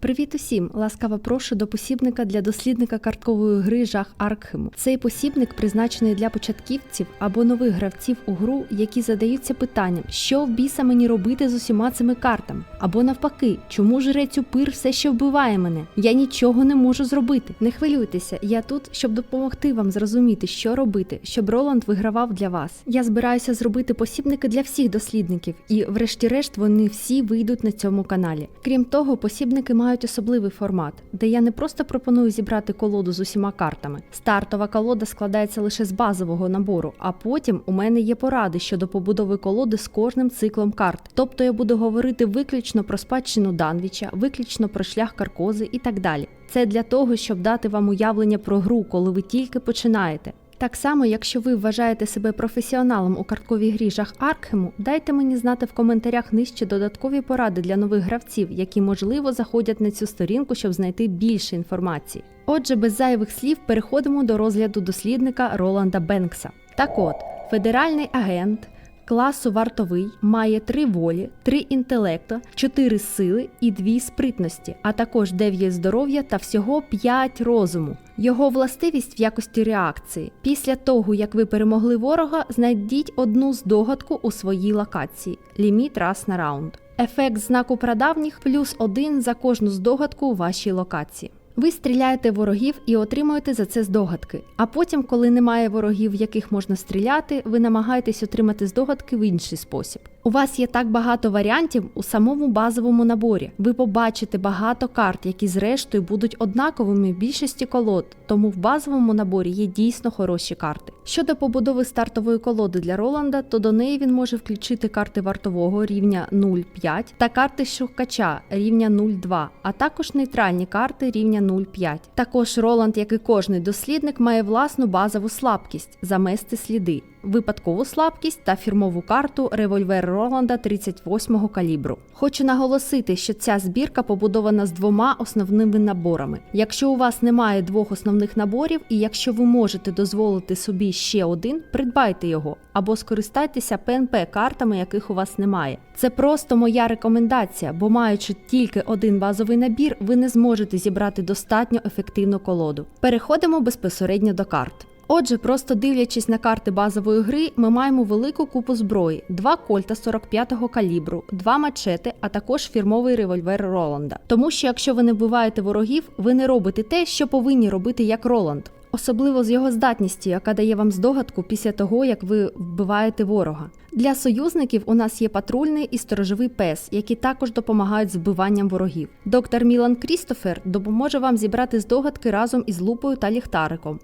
Привіт усім! Ласкаво прошу до посібника для дослідника карткової гри Жах Аркхему. Цей посібник призначений для початківців або нових гравців у гру, які задаються питанням, що в біса мені робити з усіма цими картами, або навпаки, чому жрець упир все ще вбиває мене? Я нічого не можу зробити. Не хвилюйтеся, я тут, щоб допомогти вам зрозуміти, що робити, щоб Роланд вигравав для вас. Я збираюся зробити посібники для всіх дослідників, і, врешті-решт, вони всі вийдуть на цьому каналі. Крім того, посібники мають особливий формат, де я не просто пропоную зібрати колоду з усіма картами. Стартова колода складається лише з базового набору, а потім у мене є поради щодо побудови колоди з кожним циклом карт. Тобто я буду говорити виключно про спадщину Данвіча, виключно про шлях Каркози і так далі. Це для того, щоб дати вам уявлення про гру, коли ви тільки починаєте. Так само, якщо ви вважаєте себе професіоналом у картковій грі Жах Аркхему, дайте мені знати в коментарях нижче додаткові поради для нових гравців, які можливо заходять на цю сторінку, щоб знайти більше інформації. Отже, без зайвих слів переходимо до розгляду дослідника Роланда Бенкса. Так от, федеральний агент. Класу вартовий має три волі, три інтелекту, чотири сили і дві спритності, а також 9 здоров'я та всього 5 розуму. Його властивість в якості реакції. Після того, як ви перемогли ворога, знайдіть одну здогадку у своїй локації. Ліміт раз на раунд. Ефект знаку прадавніх плюс один за кожну здогадку у вашій локації. Ви стріляєте ворогів і отримуєте за це здогадки. А потім, коли немає ворогів, в яких можна стріляти, ви намагаєтесь отримати здогадки в інший спосіб. У вас є так багато варіантів у самому базовому наборі. Ви побачите багато карт, які зрештою будуть однаковими в більшості колод, тому в базовому наборі є дійсно хороші карти. Щодо побудови стартової колоди для Роланда, то до неї він може включити карти вартового рівня 0,5 та карти шукача рівня 0,2, а також нейтральні карти рівня 0,5. Також Роланд, як і кожний дослідник, має власну базову слабкість замести сліди, випадкову слабкість та фірмову карту револьвер Роланда 38-го калібру. Хочу наголосити, що ця збірка побудована з двома основними наборами. Якщо у вас немає двох основних наборів, і якщо ви можете дозволити собі ще один, придбайте його або скористайтеся ПНП картами, яких у вас немає. Це просто моя рекомендація, бо маючи тільки один базовий набір, ви не зможете зібрати достатньо ефективну колоду. Переходимо безпосередньо до карт. Отже, просто дивлячись на карти базової гри, ми маємо велику купу зброї: два кольта 45-го калібру, два мачети, а також фірмовий револьвер Роланда. Тому що якщо ви не вбиваєте ворогів, ви не робите те, що повинні робити як Роланд. Особливо з його здатністю, яка дає вам здогадку після того, як ви вбиваєте ворога. Для союзників у нас є патрульний і сторожовий пес, які також допомагають з вбиванням ворогів. Доктор Мілан Крістофер допоможе вам зібрати здогадки разом із лупою та ліхтариком.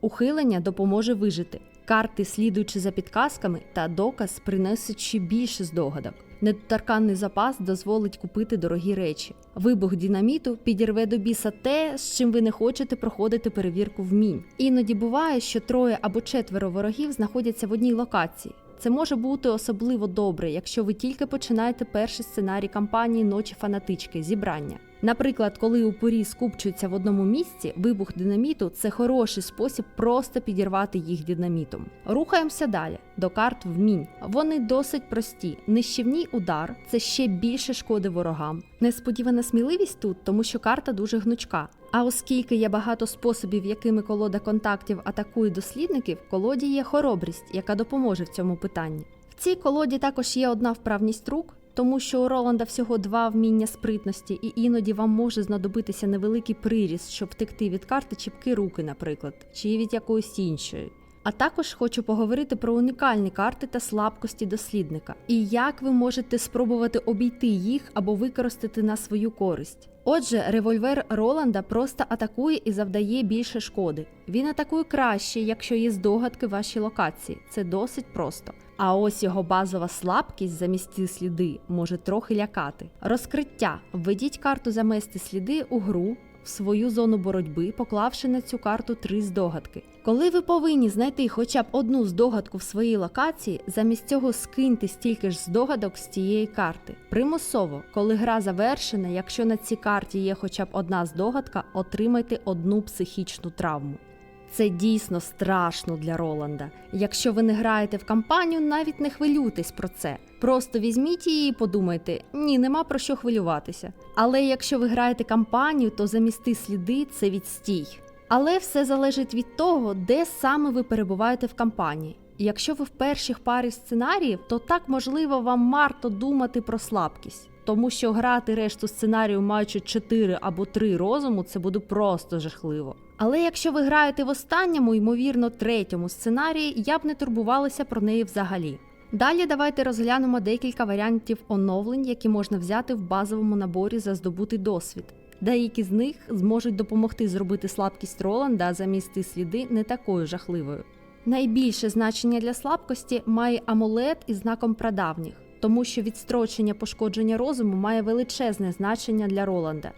Ухилення допоможе вижити. Карти, слідуючи за підказками, та доказ принесуть ще більше здогадок. Недоторканний запас дозволить купити дорогі речі. Вибух динаміту підірве до біса те, з чим ви не хочете проходити перевірку вмінь. Іноді буває, що троє або четверо ворогів знаходяться в одній локації. Це може бути особливо добре, якщо ви тільки починаєте перший сценарій кампанії Ночі фанатички зібрання. Наприклад, коли упорі скупчуються в одному місці, вибух динаміту це хороший спосіб просто підірвати їх динамітом. Рухаємося далі до карт вмінь. Вони досить прості. Нищівний удар це ще більше шкоди ворогам. Несподівана сміливість тут, тому що карта дуже гнучка. А оскільки є багато способів, якими колода контактів атакує дослідників, в колоді є хоробрість, яка допоможе в цьому питанні. В цій колоді також є одна вправність рук. Тому що у Роланда всього два вміння спритності, і іноді вам може знадобитися невеликий приріст, щоб втекти від карти чіпки руки, наприклад, чи від якоїсь іншої. А також хочу поговорити про унікальні карти та слабкості дослідника, і як ви можете спробувати обійти їх або використати на свою користь. Отже, револьвер Роланда просто атакує і завдає більше шкоди. Він атакує краще, якщо є здогадки вашій локації. Це досить просто. А ось його базова слабкість замісти сліди може трохи лякати. Розкриття: введіть карту замести сліди у гру. В свою зону боротьби, поклавши на цю карту три здогадки. Коли ви повинні знайти хоча б одну здогадку в своїй локації, замість цього скиньте стільки ж здогадок з цієї карти. Примусово, коли гра завершена, якщо на цій карті є хоча б одна здогадка, отримайте одну психічну травму. Це дійсно страшно для Роланда. Якщо ви не граєте в кампанію, навіть не хвилюйтесь про це. Просто візьміть її і подумайте: ні, нема про що хвилюватися. Але якщо ви граєте кампанію, то замісти сліди це відстій. Але все залежить від того, де саме ви перебуваєте в кампанії. Якщо ви в перших парі сценаріїв, то так можливо вам варто думати про слабкість. Тому що грати решту сценарію, маючи 4 або 3 розуму, це буде просто жахливо. Але якщо ви граєте в останньому, ймовірно, третьому сценарії, я б не турбувалася про неї взагалі. Далі давайте розглянемо декілька варіантів оновлень, які можна взяти в базовому наборі за здобутий досвід. Деякі з них зможуть допомогти зробити слабкість Роланда, а замісти сліди не такою жахливою. Найбільше значення для слабкості має амулет із знаком прадавніх, тому що відстрочення пошкодження розуму має величезне значення для Роланда.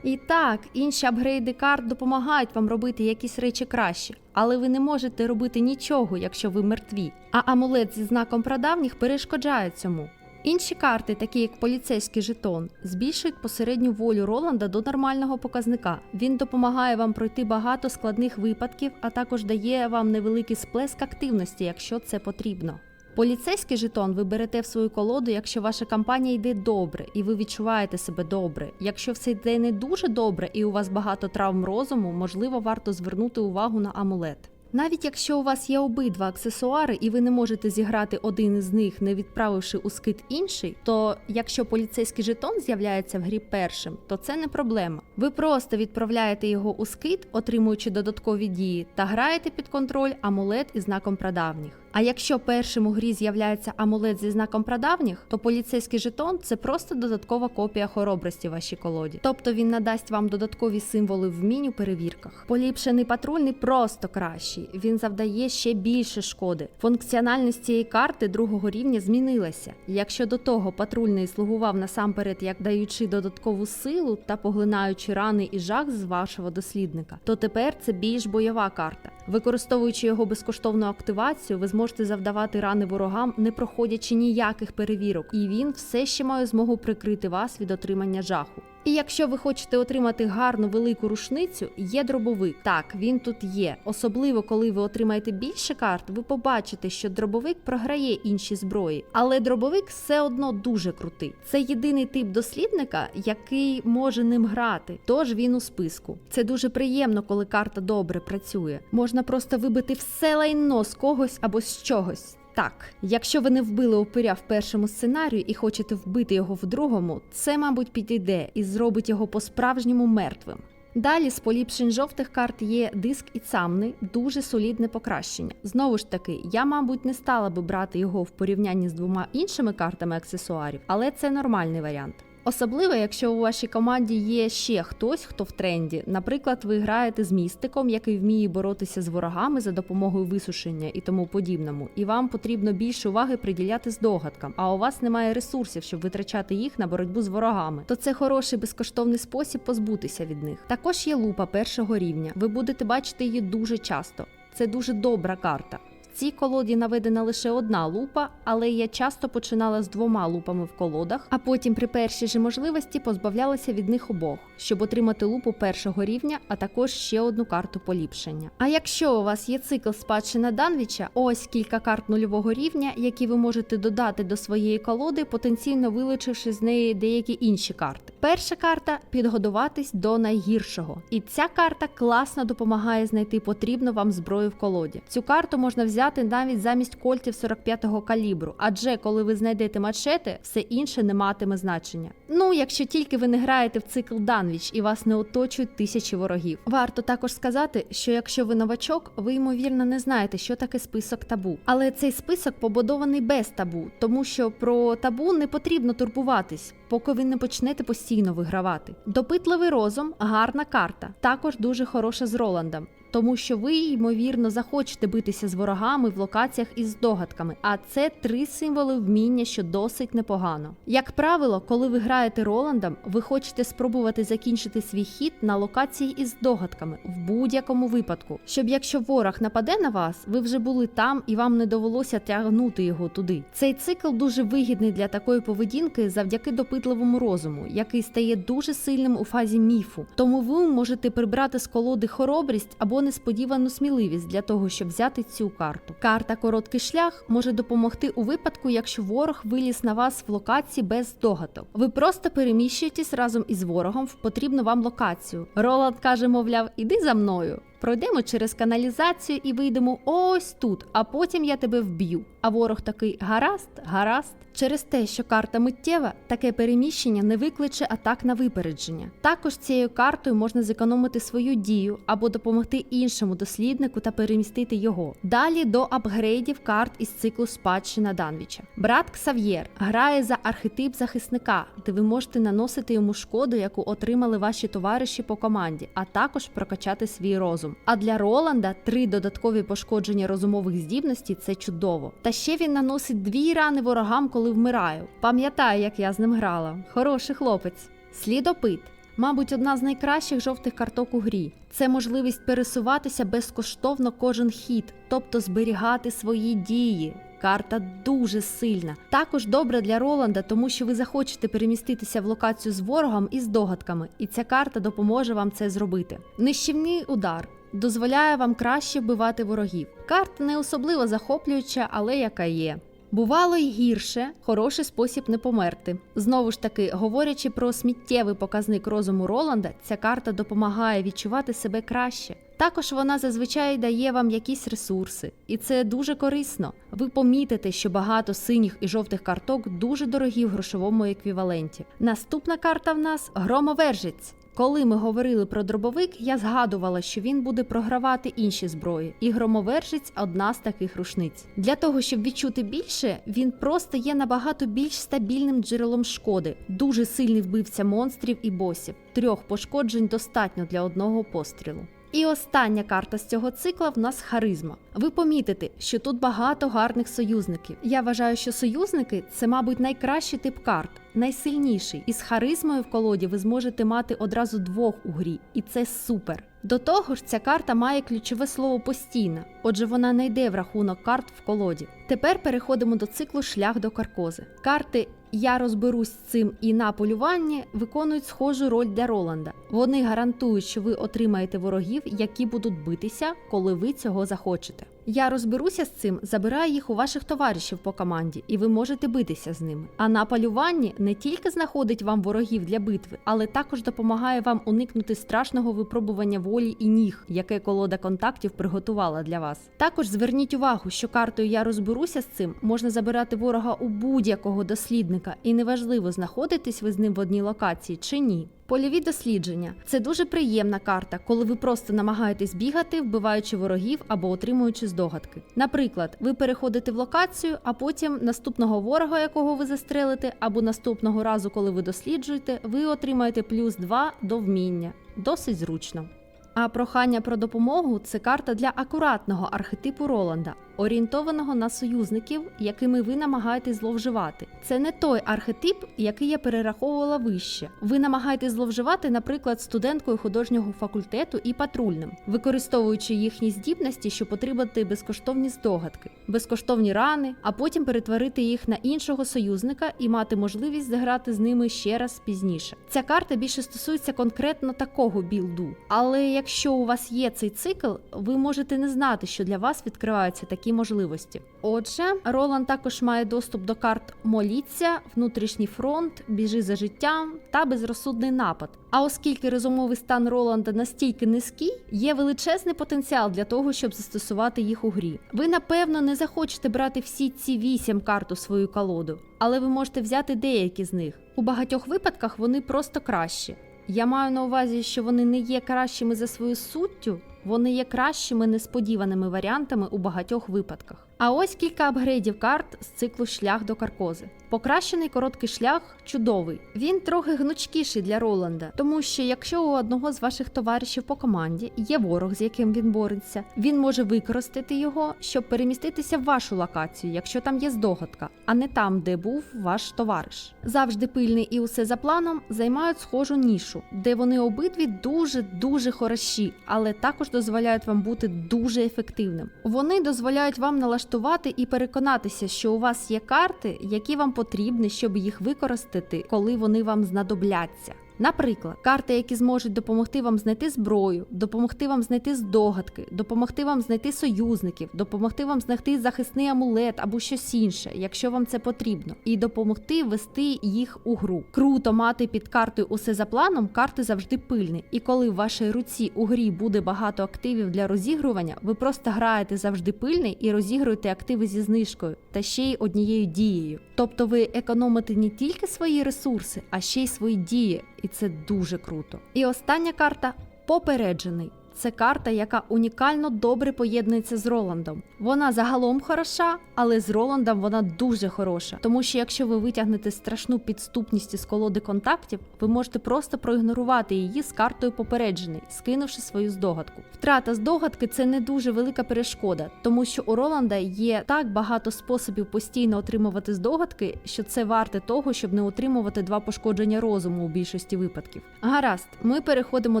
І так, інші апгрейди карт допомагають вам робити якісь речі краще, але ви не можете робити нічого, якщо ви мертві. А амулет зі знаком прадавніх перешкоджає цьому. Інші карти, такі як поліцейський жетон, збільшують посередню волю Роланда до нормального показника. Він допомагає вам пройти багато складних випадків, а також дає вам невеликий сплеск активності, якщо це потрібно. Поліцейський жетон ви берете в свою колоду, якщо ваша кампанія йде добре і ви відчуваєте себе добре. Якщо все йде не дуже добре і у вас багато травм розуму, можливо, варто звернути увагу на амулет. Навіть якщо у вас є обидва аксесуари і ви не можете зіграти один із них, не відправивши у скит інший, то якщо поліцейський жетон з'являється в грі першим, то це не проблема. Ви просто відправляєте його у скит, отримуючи додаткові дії, та граєте під контроль амулет із знаком прадавніх. А якщо першим у грі з'являється амулет зі знаком прадавніх, то поліцейський жетон це просто додаткова копія хоробрості вашій колоді. Тобто він надасть вам додаткові символи вмінь у перевірках. Поліпшений патрульний просто кращий. Він завдає ще більше шкоди. Функціональність цієї карти другого рівня змінилася. Якщо до того патрульний слугував насамперед як даючи додаткову силу та поглинаючи рани і жах з вашого дослідника, то тепер це більш бойова карта. Використовуючи його безкоштовну активацію, ви зможете завдавати рани ворогам, не проходячи ніяких перевірок, і він все ще має змогу прикрити вас від отримання жаху. І якщо ви хочете отримати гарну велику рушницю, є дробовик. Так, він тут є. Особливо, коли ви отримаєте більше карт, ви побачите, що дробовик програє інші зброї. Але дробовик все одно дуже крутий. Це єдиний тип дослідника, який може ним грати. Тож він у списку. Це дуже приємно, коли карта добре працює. Можна просто вибити все лайно з когось або з чогось. Так, якщо ви не вбили опиря в першому сценарію і хочете вбити його в другому, це, мабуть, підійде і зробить його по-справжньому мертвим. Далі з поліпшень жовтих карт є диск і цамни, дуже солідне покращення. Знову ж таки, я, мабуть, не стала би брати його в порівнянні з двома іншими картами аксесуарів, але це нормальний варіант. Особливо, якщо у вашій команді є ще хтось, хто в тренді. Наприклад, ви граєте з містиком, який вміє боротися з ворогами за допомогою висушення і тому подібному, і вам потрібно більше уваги приділяти здогадкам, а у вас немає ресурсів, щоб витрачати їх на боротьбу з ворогами. То це хороший безкоштовний спосіб позбутися від них. Також є лупа першого рівня. Ви будете бачити її дуже часто. Це дуже добра карта. Цій колоді наведена лише одна лупа, але я часто починала з двома лупами в колодах, а потім при першій же можливості позбавлялася від них обох, щоб отримати лупу першого рівня, а також ще одну карту поліпшення. А якщо у вас є цикл спадщина Данвіча, ось кілька карт нульового рівня, які ви можете додати до своєї колоди, потенційно вилучивши з неї деякі інші карти. Перша карта підготуватись до найгіршого, і ця карта класно допомагає знайти потрібну вам зброю в колоді. Цю карту можна взяти навіть замість кольтів 45-го калібру, адже коли ви знайдете мачети, все інше не матиме значення. Ну, якщо тільки ви не граєте в цикл Данвіч і вас не оточують тисячі ворогів. Варто також сказати, що якщо ви новачок, ви ймовірно не знаєте, що таке список табу. Але цей список побудований без табу, тому що про табу не потрібно турбуватись, поки ви не почнете постійно вигравати. Допитливий розум гарна карта, також дуже хороша з Роландом. Тому що ви, ймовірно, захочете битися з ворогами в локаціях із здогадками, а це три символи вміння, що досить непогано. Як правило, коли ви граєте Роландом, ви хочете спробувати закінчити свій хід на локації із здогадками в будь-якому випадку, щоб якщо ворог нападе на вас, ви вже були там і вам не довелося тягнути його туди. Цей цикл дуже вигідний для такої поведінки завдяки допитливому розуму, який стає дуже сильним у фазі міфу. Тому ви можете прибрати з колоди хоробрість або несподівану сміливість для того, щоб взяти цю карту. Карта Короткий шлях може допомогти у випадку, якщо ворог виліз на вас в локації без догадок. Ви просто переміщуєтесь разом із ворогом в потрібну вам локацію. Роланд каже, мовляв, іди за мною. Пройдемо через каналізацію і вийдемо ось тут, а потім я тебе вб'ю. А ворог такий гаразд, гаразд. Через те, що карта миттєва, таке переміщення не викличе атак на випередження. Також цією картою можна зекономити свою дію або допомогти іншому досліднику та перемістити його. Далі до апгрейдів карт із циклу спадщина Данвіча. Брат Ксав'єр грає за архетип захисника, де ви можете наносити йому шкоду, яку отримали ваші товариші по команді, а також прокачати свій розум. А для Роланда три додаткові пошкодження розумових здібностей це чудово. Та ще він наносить дві рани ворогам, коли вмираю. Пам'ятаю, як я з ним грала. Хороший хлопець. Слідопит. Мабуть, одна з найкращих жовтих карток у грі. Це можливість пересуватися безкоштовно кожен хід, тобто зберігати свої дії. Карта дуже сильна. Також добра для Роланда, тому що ви захочете переміститися в локацію з ворогом і з догадками, і ця карта допоможе вам це зробити. Нищівний удар дозволяє вам краще вбивати ворогів. Карта не особливо захоплююча, але яка є. Бувало й гірше, хороший спосіб не померти. Знову ж таки, говорячи про сміттєвий показник розуму Роланда, ця карта допомагає відчувати себе краще. Також вона зазвичай дає вам якісь ресурси, і це дуже корисно. Ви помітите, що багато синіх і жовтих карток дуже дорогі в грошовому еквіваленті. Наступна карта в нас громовержець. Коли ми говорили про дробовик, я згадувала, що він буде програвати інші зброї, і громовержець одна з таких рушниць. Для того, щоб відчути більше, він просто є набагато більш стабільним джерелом шкоди, дуже сильний вбивця монстрів і босів. Трьох пошкоджень достатньо для одного пострілу. І остання карта з цього цикла в нас харизма. Ви помітите, що тут багато гарних союзників. Я вважаю, що союзники це, мабуть, найкращий тип карт, найсильніший. І з харизмою в колоді ви зможете мати одразу двох у грі, і це супер. До того ж, ця карта має ключове слово постійна, отже, вона не йде в рахунок карт в колоді. Тепер переходимо до циклу шлях до каркози. Карти я розберусь з цим і на полюванні виконують схожу роль для Роланда. Вони гарантують, що ви отримаєте ворогів, які будуть битися, коли ви цього захочете. Я розберуся з цим, забираю їх у ваших товаришів по команді, і ви можете битися з ними. А на полюванні не тільки знаходить вам ворогів для битви, але також допомагає вам уникнути страшного випробування волі і ніг, яке колода контактів приготувала для вас. Також зверніть увагу, що картою я розберуся з цим можна забирати ворога у будь-якого дослідника, і неважливо, знаходитесь ви з ним в одній локації чи ні. Польові дослідження це дуже приємна карта, коли ви просто намагаєтесь бігати, вбиваючи ворогів або отримуючи здогадки. Наприклад, ви переходите в локацію, а потім наступного ворога, якого ви застрелите, або наступного разу, коли ви досліджуєте, ви отримаєте плюс 2 до вміння. Досить зручно. А прохання про допомогу це карта для акуратного архетипу Роланда, орієнтованого на союзників, якими ви намагаєтесь зловживати. Це не той архетип, який я перераховувала вище. Ви намагаєтесь зловживати, наприклад, студенткою художнього факультету і патрульним, використовуючи їхні здібності, щоб отримати безкоштовні здогадки, безкоштовні рани, а потім перетворити їх на іншого союзника і мати можливість заграти з ними ще раз пізніше. Ця карта більше стосується конкретно такого білду. Але якщо у вас є цей цикл, ви можете не знати, що для вас відкриваються такі можливості. Отже, Роланд також має доступ до карт Моліться, внутрішній фронт, біжи за життям та безрозсудний напад. А оскільки розумовий стан Роланда настільки низький, є величезний потенціал для того, щоб застосувати їх у грі. Ви напевно не захочете брати всі ці вісім карт у свою колоду, але ви можете взяти деякі з них. У багатьох випадках вони просто кращі. Я маю на увазі, що вони не є кращими за свою суттю, вони є кращими несподіваними варіантами у багатьох випадках. А ось кілька апгрейдів карт з циклу шлях до каркози. Покращений короткий шлях чудовий. Він трохи гнучкіший для Роланда, тому що якщо у одного з ваших товаришів по команді є ворог, з яким він бореться, він може використати його, щоб переміститися в вашу локацію, якщо там є здогадка, а не там, де був ваш товариш. Завжди пильний і усе за планом займають схожу нішу, де вони обидві дуже дуже хороші, але також дозволяють вам бути дуже ефективним. Вони дозволяють вам налаштувати і переконатися, що у вас є карти, які вам потрібні, щоб їх використати, коли вони вам знадобляться. Наприклад, карти, які зможуть допомогти вам знайти зброю, допомогти вам знайти здогадки, допомогти вам знайти союзників, допомогти вам знайти захисний амулет або щось інше, якщо вам це потрібно, і допомогти ввести їх у гру. Круто мати під картою усе за планом, карти завжди пильні. І коли в вашій руці у грі буде багато активів для розігрування, ви просто граєте завжди пильний і розігруєте активи зі знижкою та ще й однією дією. Тобто ви економите не тільки свої ресурси, а ще й свої дії, і це дуже круто. І остання карта попереджений. Це карта, яка унікально добре поєднується з Роландом. Вона загалом хороша, але з Роландом вона дуже хороша. Тому що якщо ви витягнете страшну підступність із колоди контактів, ви можете просто проігнорувати її з картою попереджений, скинувши свою здогадку. Втрата здогадки це не дуже велика перешкода, тому що у Роланда є так багато способів постійно отримувати здогадки, що це варте того, щоб не отримувати два пошкодження розуму у більшості випадків. Гаразд, ми переходимо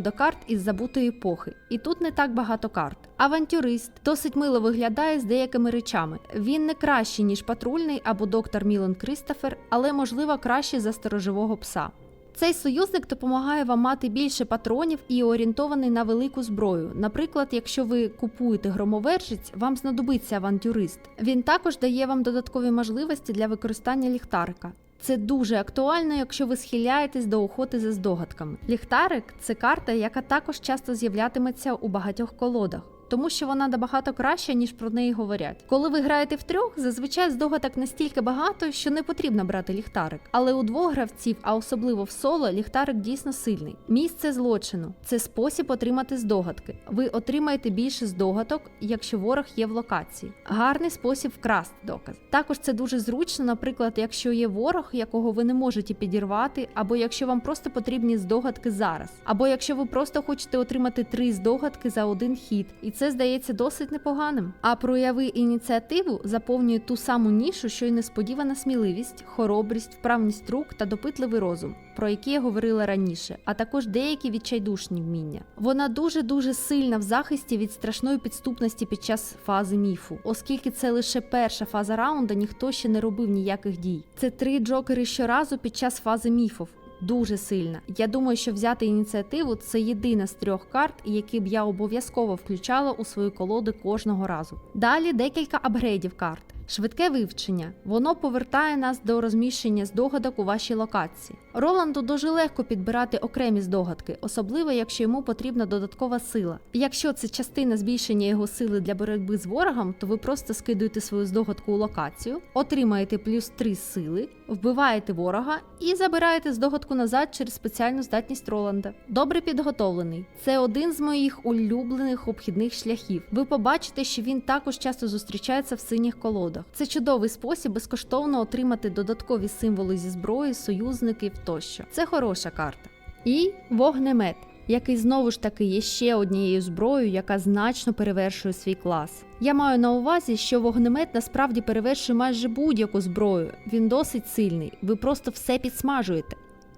до карт із забутої епохи. І тут не так багато карт. Авантюрист досить мило виглядає з деякими речами. Він не кращий, ніж патрульний або доктор Мілан Кристофер, але можливо кращий за сторожового пса. Цей союзник допомагає вам мати більше патронів і орієнтований на велику зброю. Наприклад, якщо ви купуєте громовержець, вам знадобиться авантюрист. Він також дає вам додаткові можливості для використання ліхтарика. Це дуже актуально, якщо ви схиляєтесь до охоти за здогадками. Ліхтарик це карта, яка також часто з'являтиметься у багатьох колодах. Тому що вона набагато краща, ніж про неї говорять. Коли ви граєте в трьох, зазвичай здогадок настільки багато, що не потрібно брати ліхтарик. Але у двох гравців, а особливо в соло, ліхтарик дійсно сильний. Місце злочину це спосіб отримати здогадки. Ви отримаєте більше здогадок, якщо ворог є в локації. Гарний спосіб вкрасти доказ. Також це дуже зручно, наприклад, якщо є ворог, якого ви не можете підірвати, або якщо вам просто потрібні здогадки зараз, або якщо ви просто хочете отримати три здогадки за один хід, і це здається досить непоганим. А прояви ініціативу заповнює ту саму нішу, що й несподівана сміливість, хоробрість, вправність рук та допитливий розум, про які я говорила раніше, а також деякі відчайдушні вміння. Вона дуже дуже сильна в захисті від страшної підступності під час фази міфу, оскільки це лише перша фаза раунда, ніхто ще не робив ніяких дій. Це три джокери щоразу під час фази міфів. Дуже сильна. Я думаю, що взяти ініціативу це єдина з трьох карт, які б я обов'язково включала у свої колоди кожного разу. Далі декілька апгрейдів карт. Швидке вивчення. Воно повертає нас до розміщення здогадок у вашій локації. Роланду дуже легко підбирати окремі здогадки, особливо якщо йому потрібна додаткова сила. Якщо це частина збільшення його сили для боротьби з ворогом, то ви просто скидуєте свою здогадку у локацію, отримаєте плюс 3 сили, вбиваєте ворога і забираєте здогадку назад через спеціальну здатність Роланда. Добре підготовлений. Це один з моїх улюблених обхідних шляхів. Ви побачите, що він також часто зустрічається в синіх колодах. Це чудовий спосіб безкоштовно отримати додаткові символи зі зброї, союзників тощо. Це хороша карта. І вогнемет. Який знову ж таки є ще однією зброєю, яка значно перевершує свій клас. Я маю на увазі, що вогнемет насправді перевершує майже будь-яку зброю. Він досить сильний, ви просто все підсмажуєте.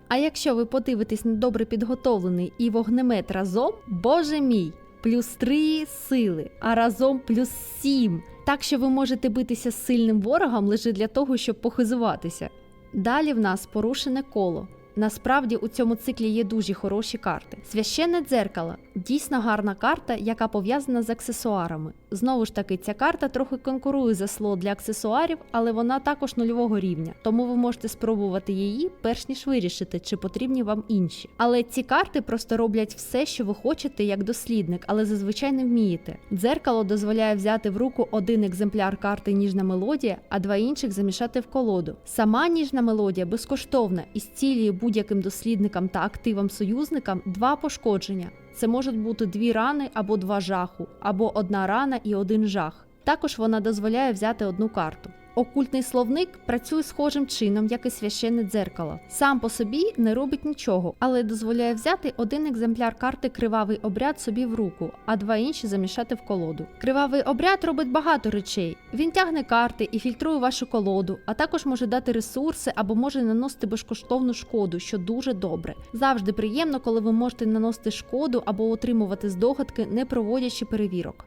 А якщо ви подивитесь на добре підготовлений і вогнемет разом, боже мій, плюс 3 сили, а разом плюс 7. Так що ви можете битися з сильним ворогом лише для того, щоб похизуватися. Далі в нас порушене коло. Насправді у цьому циклі є дуже хороші карти. Священне дзеркало дійсно гарна карта, яка пов'язана з аксесуарами. Знову ж таки, ця карта трохи конкурує за слот для аксесуарів, але вона також нульового рівня, тому ви можете спробувати її, перш ніж вирішити, чи потрібні вам інші. Але ці карти просто роблять все, що ви хочете, як дослідник, але зазвичай не вмієте. Дзеркало дозволяє взяти в руку один екземпляр карти ніжна мелодія, а два інших замішати в колоду. Сама ніжна мелодія безкоштовна і зцілює будь-яким дослідникам та активам союзникам два пошкодження. Це можуть бути дві рани або два жаху, або одна рана і один жах. Також вона дозволяє взяти одну карту. Окультний словник працює схожим чином, як і священне дзеркало. Сам по собі не робить нічого, але дозволяє взяти один екземпляр карти Кривавий обряд собі в руку, а два інші замішати в колоду. Кривавий обряд робить багато речей. Він тягне карти і фільтрує вашу колоду, а також може дати ресурси або може наносити безкоштовну шкоду, що дуже добре. Завжди приємно, коли ви можете наносити шкоду або отримувати здогадки, не проводячи перевірок.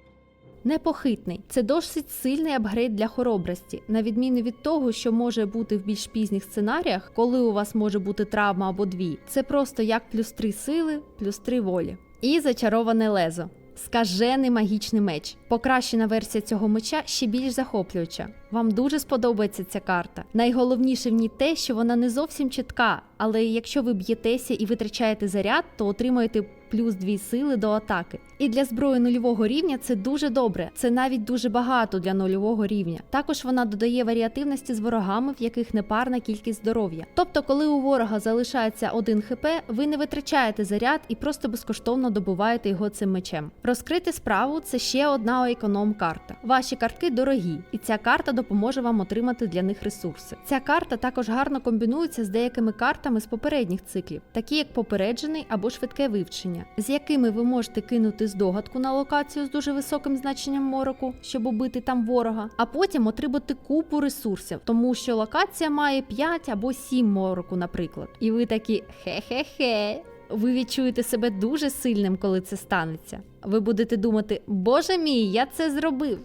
Непохитний це досить сильний апгрейд для хоробрості, на відміну від того, що може бути в більш пізніх сценаріях, коли у вас може бути травма або дві. Це просто як плюс 3 сили, плюс 3 волі. І зачароване лезо. Скажений магічний меч. Покращена версія цього меча ще більш захоплююча. Вам дуже сподобається ця карта. Найголовніше в ній те, що вона не зовсім чітка, але якщо ви б'єтеся і витрачаєте заряд, то отримаєте плюс 2 сили до атаки. І для зброї нульового рівня це дуже добре. Це навіть дуже багато для нульового рівня. Також вона додає варіативності з ворогами, в яких непарна кількість здоров'я. Тобто, коли у ворога залишається 1 хп, ви не витрачаєте заряд і просто безкоштовно добуваєте його цим мечем. Розкрити справу це ще одна економ-карта. Ваші картки дорогі, і ця карта допоможе вам отримати для них ресурси. Ця карта також гарно комбінується з деякими картами з попередніх циклів, такі як попереджений або швидке вивчення, з якими ви можете кинути здогадку на локацію з дуже високим значенням мороку, щоб убити там ворога, а потім отримати купу ресурсів, тому що локація має 5 або 7 мороку, наприклад. І ви такі хе-хе-хе. Ви відчуєте себе дуже сильним, коли це станеться. Ви будете думати, боже мій, я це зробив.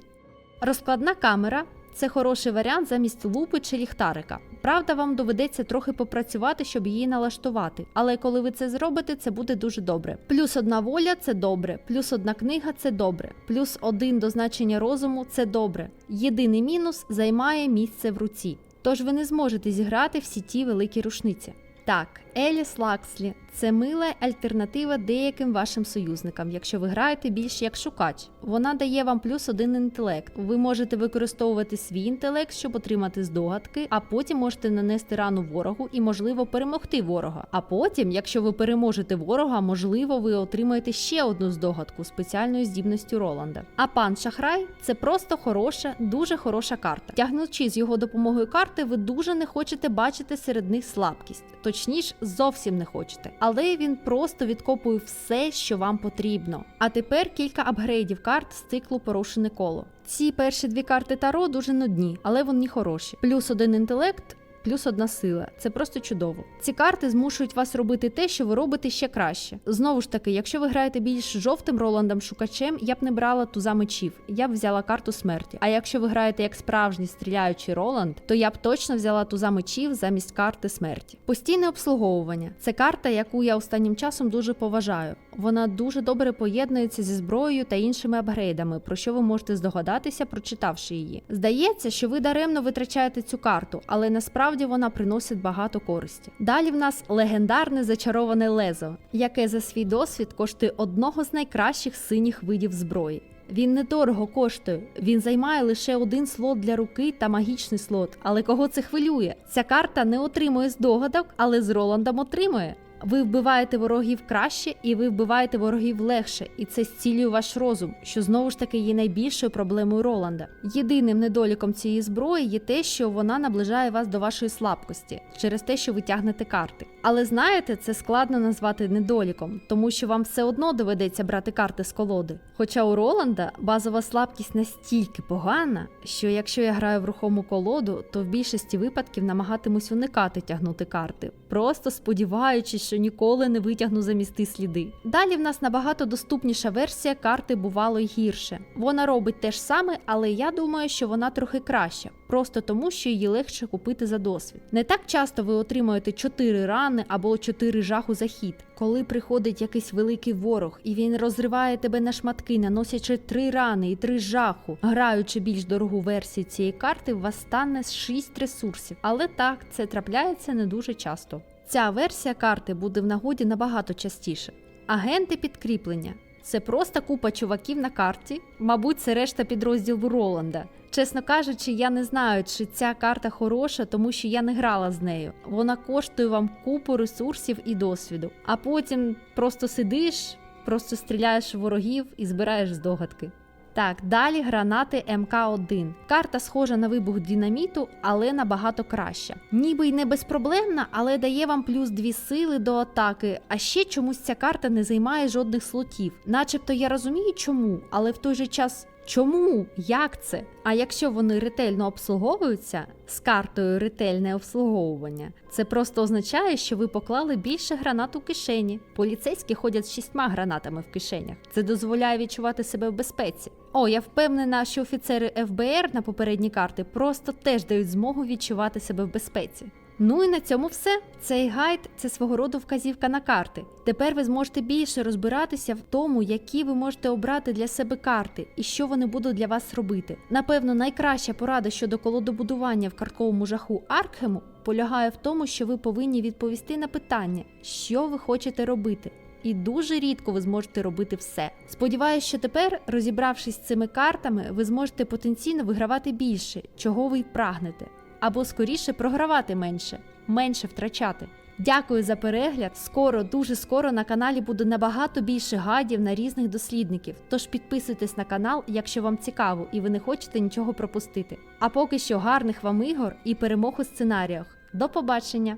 Розкладна камера це хороший варіант замість лупи чи ліхтарика. Правда, вам доведеться трохи попрацювати, щоб її налаштувати, але коли ви це зробите, це буде дуже добре. Плюс одна воля це добре, плюс одна книга це добре, плюс один до значення розуму це добре. Єдиний мінус займає місце в руці. Тож ви не зможете зіграти всі ті великі рушниці. Так, Еліс Лакслі це мила альтернатива деяким вашим союзникам, якщо ви граєте більше як шукач. Вона дає вам плюс один інтелект. Ви можете використовувати свій інтелект, щоб отримати здогадки, а потім можете нанести рану ворогу і, можливо, перемогти ворога. А потім, якщо ви переможете ворога, можливо, ви отримаєте ще одну здогадку спеціальною здібністю Роланда. А пан Шахрай це просто хороша, дуже хороша карта. Тягнучи з його допомогою карти, ви дуже не хочете бачити серед них слабкість, точніше, зовсім не хочете. Але він просто відкопує все, що вам потрібно. А тепер кілька апгрейдів карт з циклу Порушене коло. Ці перші дві карти Таро дуже нудні, але вони хороші. Плюс один інтелект. Плюс одна сила. Це просто чудово. Ці карти змушують вас робити те, що ви робите ще краще. Знову ж таки, якщо ви граєте більш жовтим Роландом шукачем, я б не брала туза мечів, я б взяла карту смерті. А якщо ви граєте як справжній стріляючий Роланд, то я б точно взяла туза мечів замість карти смерті. Постійне обслуговування це карта, яку я останнім часом дуже поважаю. Вона дуже добре поєднується зі зброєю та іншими апгрейдами, про що ви можете здогадатися, прочитавши її. Здається, що ви даремно витрачаєте цю карту, але насправді вона приносить багато користі. Далі в нас легендарне зачароване лезо, яке за свій досвід коштує одного з найкращих синіх видів зброї. Він недорого коштує, він займає лише один слот для руки та магічний слот. Але кого це хвилює? Ця карта не отримує здогадок, але з Роландом отримує. Ви вбиваєте ворогів краще, і ви вбиваєте ворогів легше, і це зцілює ваш розум, що знову ж таки є найбільшою проблемою Роланда. Єдиним недоліком цієї зброї є те, що вона наближає вас до вашої слабкості через те, що ви тягнете карти. Але знаєте, це складно назвати недоліком, тому що вам все одно доведеться брати карти з колоди. Хоча у Роланда базова слабкість настільки погана, що якщо я граю в рухому колоду, то в більшості випадків намагатимусь уникати тягнути карти, просто сподіваючись, що ніколи не витягну замісти сліди. Далі в нас набагато доступніша версія карти бувало й гірше. Вона робить те ж саме, але я думаю, що вона трохи краща, просто тому, що її легше купити за досвід. Не так часто ви отримуєте 4 рани або 4 жаху за хід. Коли приходить якийсь великий ворог і він розриває тебе на шматки, наносячи 3 рани і 3 жаху, граючи більш дорогу версію цієї карти, у вас стане 6 ресурсів. Але так, це трапляється не дуже часто. Ця версія карти буде в нагоді набагато частіше. Агенти підкріплення це просто купа чуваків на карті. Мабуть, це решта підрозділу Роланда. Чесно кажучи, я не знаю, чи ця карта хороша, тому що я не грала з нею. Вона коштує вам купу ресурсів і досвіду. А потім просто сидиш, просто стріляєш ворогів і збираєш здогадки. Так, далі гранати МК-1. Карта схожа на вибух динаміту, але набагато краща. Ніби й не безпроблемна, але дає вам плюс дві сили до атаки. А ще чомусь ця карта не займає жодних слотів. Начебто я розумію чому, але в той же час. Чому? Як це? А якщо вони ретельно обслуговуються з картою ретельне обслуговування, це просто означає, що ви поклали більше гранат у кишені. Поліцейські ходять з шістьма гранатами в кишенях. Це дозволяє відчувати себе в безпеці. О, я впевнена, що офіцери ФБР на попередні карти просто теж дають змогу відчувати себе в безпеці. Ну і на цьому все. Цей гайд це свого роду вказівка на карти. Тепер ви зможете більше розбиратися в тому, які ви можете обрати для себе карти і що вони будуть для вас робити. Напевно, найкраща порада щодо колодобудування в картковому жаху Аркхему полягає в тому, що ви повинні відповісти на питання, що ви хочете робити. І дуже рідко ви зможете робити все. Сподіваюсь, що тепер, розібравшись з цими картами, ви зможете потенційно вигравати більше, чого ви й прагнете або скоріше програвати менше, менше втрачати. Дякую за перегляд. Скоро, дуже скоро на каналі буде набагато більше гадів на різних дослідників. Тож підписуйтесь на канал, якщо вам цікаво і ви не хочете нічого пропустити. А поки що гарних вам ігор і перемог у сценаріях. До побачення!